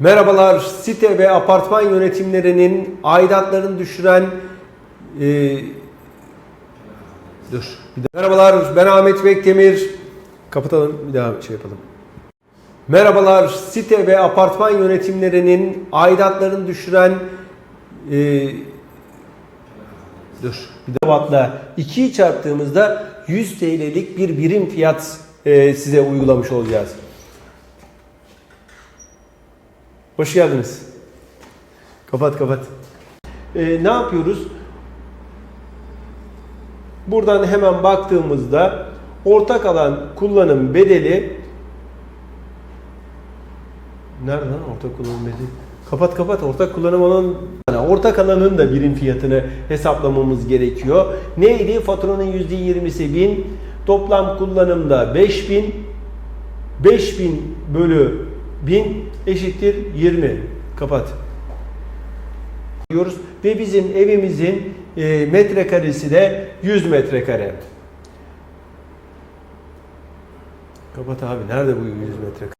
Merhabalar, site ve apartman yönetimlerinin aidatlarını düşüren... e, dur. Bir daha. Merhabalar, ben Ahmet Bekdemir. Kapatalım, bir daha şey yapalım. Merhabalar, site ve apartman yönetimlerinin aidatlarını düşüren... e, dur. Bir daha wattla 2'yi çarptığımızda 100 TL'lik bir birim fiyat e, size uygulamış olacağız. Hoş geldiniz. Kapat kapat. Ee, ne yapıyoruz? Buradan hemen baktığımızda ortak alan kullanım bedeli Nerede lan ortak kullanım bedeli? Kapat kapat ortak kullanım alanı yani ortak alanın da birim fiyatını hesaplamamız gerekiyor. Neydi? Faturanın %20'si 1000, toplam kullanımda 5000, 5000 bölü 1000 eşittir 20. Kapat. Diyoruz ve bizim evimizin e, metrekaresi de 100 metrekare. Kapat abi. Nerede bu 100 metrekare?